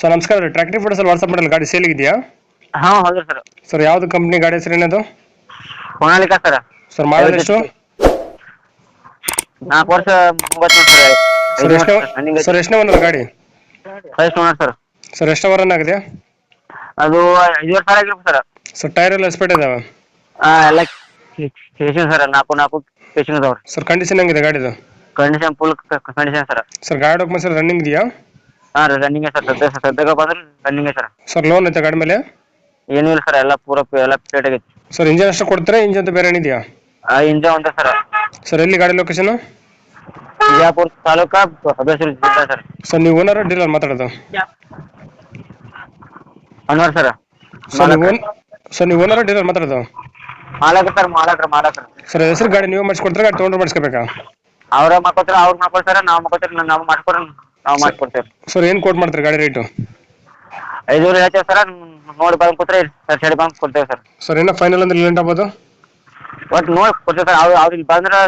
Sir ನಮಸ್ಕಾರ tractor photos ಅಲ್ಲಿ WhatsApp ಮಾಡಲ್ಲ ಗಾಡಿ ಸೇಲ್ ಇದೆಯಾ ಹಾ ಹೌದು ಸರ್ ಸರ್ ಯಾವ್ದು ಕಂಪ್ನಿ ಗಾಡಿ ಹೆಸರು ಏನದು? ಹೊನಾಲಿಕ ಸರ್ ಸರ್ ಮಾಡಲ್ ಎಷ್ಟು? ನಾಲ್ಕು ವರ್ಷ ಮೂವತ್ತು ಸರ್ ಎಷ್ಟು ಸರ್ ಎಷ್ಟನೇ ಒಂದಲ್ಲ ಗಾಡಿ? ಫಸ್ಟ್ ಓನರ್ ಸರ್ ಸರ್ ಎಷ್ಟು ಅವರ್ ಆಗಿದೆ? ಅದು ಐದುವರೆ ಸಾವಿರ ಆಗಿರ್ಬೋದು ಸರ್ ಸರ್ ಟೈರ್ ಎಲ್ಲ ಎಸ್ಪೆಟ್ ಇದಾವೆ? ಹಾಂ ಎಲ್ಲ ಸ್ಟೇಷನ್ ಸರ್ ನಾಲ್ಕು ನಾಲ್ಕು ಸ್ಟೇಷನ್ ಇದಾವೆ ಸರ್ ಕಂಡೀಷನ್ ಹೆಂಗಿದೆ ಗಾಡಿದು? Condition full condition sir sir ಗಾಡಿ ಡಾಕ್ಯುಮೆಂಟ್ ಸರ್ ರನ್ನಿಂಗ್ ಇದೆಯಾ? ಹಾಂ ರೀ ರನ್ನಿಂಗ್ ಸರ್ ಸದ್ಯ ಸದ್ಯಕ್ಕೆ ಬಂದ್ರೆ ರನ್ನಿಂಗ್ ಸರ್ ಸರ್ ಲೋನ್ ಐತೆ ಗಾಡಿ ಮೇಲೆ ಏನು ಇಲ್ಲ ಸರ್ ಎಲ್ಲ ಪೂರ ಎಲ್ಲ ಪ್ಲೇಟ್ ಆಗೈತಿ. ಸರ್ ಇಂಜನ್ ಅಷ್ಟು ಕೊಡ್ತೀರಾ ಇಂಜನ್ ಅಂತ ಬೇರೆ ಏನಿದೆಯಾ? ಆ ಇಂಜನ್ ಒಂದೇ ಸರ್ ಸರ್ ಎಲ್ಲಿ ಗಾಡಿ ಲೊಕೇಶನ್ ಬಿಜಾಪುರ ತಾಲೂಕಾ ಹಬೇಸೂರು ಜಿಲ್ಲಾ ಸರ್ ಸರ್ ನೀವು ಓನರ್ ಡೀಲರ್ ಮಾತಾಡೋದು? ಅನ್ವರ್ ಸರ್ ಸರ್ ನೀವು ಓನ್ ಸರ್ ನೀವು ಓನರ್ ಡೀಲರ್ ಮಾತಾಡೋದು? ಮಾಲಕ ಸರ್ ಮಾಲಕ್ರ ಮಾಲಕ್ರ. ಸರ್ ಹೆಸರು ಗಾಡಿ ನೀವು ಮಾಡಿಸ್ಕೊಡ್ತಾರೆ ಗಾಡಿ ತೊಗೊಂಡ್ರೆ ಮಾಡಿಸ್ಕೋಬೇಕಾ? ಅವ್ರ ಮಾಡ್ಕೊತಾರ ಅವ್ರ ಮಾಡ್ಕೊತಾರ ನಾವು ಮಾಡ್ಕೊತೀವಿ ನಾವು ಮಾಡ್ಕೊಡ್ರಿ ನಾವು ಮಾಡ್ಕೊಡ್ತೇವೆ. ಸರ್ ಏನು ಕೋಟ್ ಮಾಡ್ತೀರಿ ಗಾಡಿ ರೇಟು ಐದೂರು ಹೇಳ್ತೇವೆ ಸರ್ ನೋಡಿ ಬಂದು ಕೂತ್ರೆ ಸರ್ ಸೈಡ್ ಬಂದು ಕೊಡ್ತೇವೆ ಸರ್. ಸರ್ ಏನೋ ಫೈನಲ್ ಅಂದ್ರೆ ಲೇಟ್ ಆಗ್ಬೋದು? ಒಟ್ಟು ನೋಡಿ ಕೊಡ್ತೇವೆ ಸರ್ ಅವ್ರು ಅವ್ರಿಗೆ ಬಂದ್ರೆ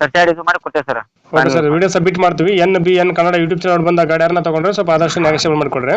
ಸರ್ ಸೈಡ್ ಇದು ಮಾಡಿ ಕೊಡ್ತೇವೆ sir. Okay sir video submit ಮಾಡ್ತೀವಿ. N B N Kannada YouTube channel ಬಂದ ಗಾಡಿ ಯಾರನ್ನ ತಗೊಂಡ್ರೆ ಸ್ವಲ್ಪ ಆದಷ್ಟು ನೆಗೋಷಿಯೇಟ್ ಮಾಡಿಕೊಡ್ರಿ.